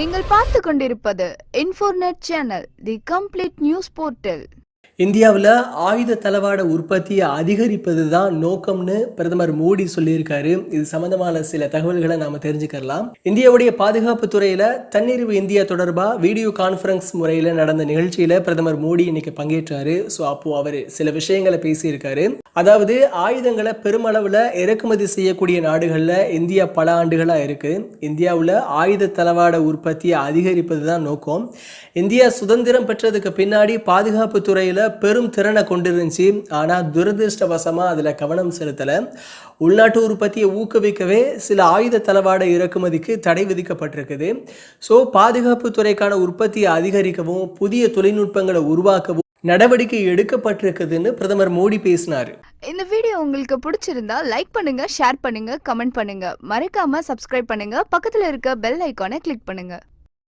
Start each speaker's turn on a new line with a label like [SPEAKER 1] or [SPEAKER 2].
[SPEAKER 1] நீங்கள் பார்த்து கொண்டிருப்பது Infornet channel the complete news portal
[SPEAKER 2] இந்தியாவில் ஆயுத தளவாட உற்பத்தியை அதிகரிப்பது தான் நோக்கம்னு பிரதமர் மோடி சொல்லியிருக்காரு. இது சம்பந்தமான சில தகவல்களை நாம தெரிஞ்சுக்கலாம் இந்தியாவுடைய பாதுகாப்பு துறையில தன்னிறைவு இந்தியா தொடர்பாக வீடியோ கான்ஃபரன்ஸ் முறையில் நடந்த நிகழ்ச்சியில பிரதமர் மோடி இன்னைக்கு பங்கேற்றாரு. ஸோ அப்போ அவர் சில விஷயங்களை பேசியிருக்காரு. அதாவது ஆயுதங்களை பெருமளவில் இறக்குமதி செய்யக்கூடிய நாடுகளில் இந்தியா பல ஆண்டுகளாக இருக்குது இந்தியாவில் ஆயுத தளவாட உற்பத்தியை அதிகரிப்பது தான் நோக்கம். இந்தியா சுதந்திரம் பெற்றதுக்கு பின்னாடி பாதுகாப்பு துறையில் பெரும் திறனை கொண்டிருந்துச்சு. ஆனால் துரதிருஷ்டவசமாக அதில் கவனம் செலுத்தலை. உள்நாட்டு உற்பத்தியை ஊக்குவிக்கவே சில ஆயுத தளவாட இறக்குமதிக்கு தடை விதிக்கப்பட்டிருக்குது. ஸோ பாதுகாப்பு துறைக்கான உற்பத்தியை அதிகரிக்கவும் புதிய தொழில்நுட்பங்களை உருவாக்கவும் நடவடிக்கை எடுக்கப்பட்டிருக்குதுன்னு பிரதமர் மோடி பேசினார்.
[SPEAKER 1] இந்த வீடியோ உங்களுக்கு பிடிச்சிருந்தா லைக் பண்ணுங்க ஷேர் பண்ணுங்க கமெண்ட் பண்ணுங்க. மறக்காம சப்ஸ்கிரைப் பண்ணுங்க. பக்கத்துல இருக்க பெல் ஐக்கானை கிளிக் பண்ணுங்க.